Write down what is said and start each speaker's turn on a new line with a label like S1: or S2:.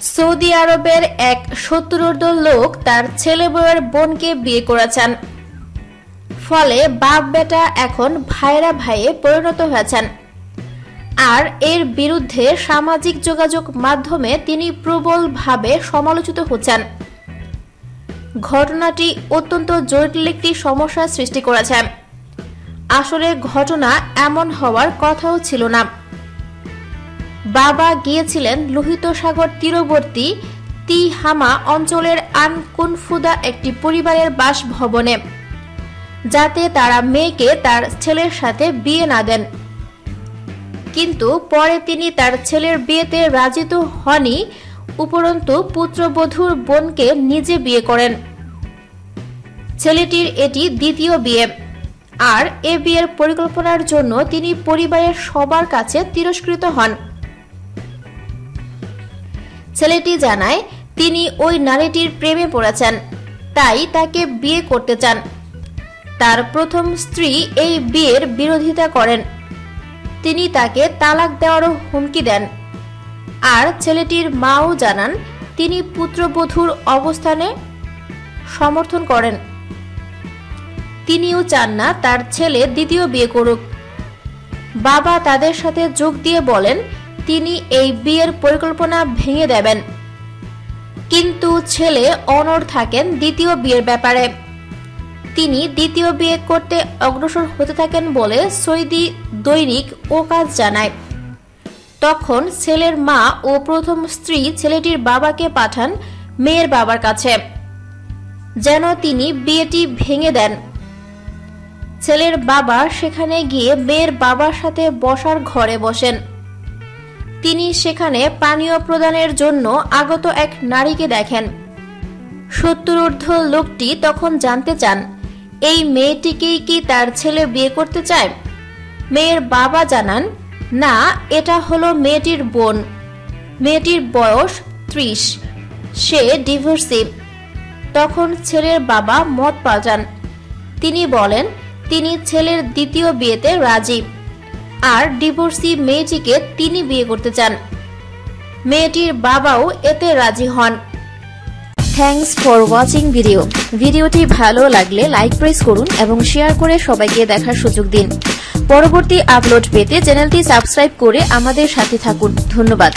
S1: Saudi আরবের এক সত্তরোর্ধ লোক তার ছেলে বউয়ের বোনকে বিয়ে করেছেন। ফলে বাপ বেটা এখন ভাইরা ভাইয়ে পরিণত হয়েছেন। আর এর বিরুদ্ধে সামাজিক যোগাযোগ মাধ্যমে তিনি প্রবলভাবে সমালোচিত হচ্ছেন। ঘটনাটি অত্যন্ত জটিল একটি সমস্যার সৃষ্টি করেছে। আসলে ঘটনা এমন হওয়ার কথাও ছিল না। বাবা গিয়েছিলেন লোহিত সাগর তীরবর্তী তিহামা অঞ্চলের আনকুনফুদা একটি পরিবারের বাসভবনে, যাতে তারা মেয়েকে তার ছেলের সাথে বিয়ে না দেন। কিন্তু পরে তিনি তার ছেলের বিয়েতে রাজি তো হনই উপরন্তু পুত্রবধূর বোনকে নিজে বিয়ে করেন। ছেলেটির এটি দ্বিতীয় বিয়ে। আর এ বিয়ের পরিকল্পনার জন্য তিনি পরিবারের সবার কাছে তিরস্কৃত হন। ছেলেটি জানায়, তিনি ওই নারীটির প্রেমে পড়েছেন, তাই তাকে বিয়ে করতে চান। তার প্রথম স্ত্রী এই বিয়ের বিরোধিতা করেন। তিনি তাকে তালাক দেওয়ারও হুমকি দেন। আর ছেলেটির মাও জানান, তিনি পুত্রবধূর অবস্থানে সমর্থন করেন। তিনিও চান না তার ছেলে দ্বিতীয় বিয়ে করুক। বাবা তাদের সাথে যোগ দিয়ে বলেন, তিনি এই বিয়ের পরিকল্পনা ভেঙে দেবেন। কিন্তু ছেলে অনড় থাকেন দ্বিতীয় বিয়ের ব্যাপারে। তিনি দ্বিতীয় বিয়ে করতে অগ্রসর হতে থাকেন বলে সৈদি দৈনিক ও কাজ জানায়। তখন ছেলের মা ও প্রথম স্ত্রী ছেলেটির বাবাকে পাঠান মেয়ের বাবার কাছে। যেন তিনি বিয়েটি ভেঙে দেন। ছেলের বাবা সেখানে গিয়ে মেয়ের বাবার সাথে বসার ঘরে বসেন। তিনি সেখানে পানীয় প্রদানের জন্য আগত এক নারীকে দেখেন। সত্তরূর্ধ লোকটি তখন জানতে চান, এই মেয়েটিকেই কি তার ছেলে বিয়ে করতে চায়? মেয়ের বাবা জানান, না, এটা হলো মেয়েটির বোন। মেয়েটির বয়স ত্রিশ। সে ডিভোর্সি। তখন ছেলের বাবা মত পাল্টান তিনি বলেন তিনি ছেলের দ্বিতীয় বিয়েতে রাজি। আর ডিভোর্সি মেয়েটিকে তিনি বিয়ে করতে চান। মেয়েটির বাবাও এতে রাজি হন। থ্যাংকস ফর ওয়াচিং ভিডিও ভিডিওটি ভালো লাগলে লাইক প্রেস করুন এবং শেয়ার করে সবাইকে দেখার সুযোগ দিন। পরবর্তী আপলোড পেতে চ্যানেলটি সাবস্ক্রাইব করে আমাদের সাথে থাকুন। ধন্যবাদ।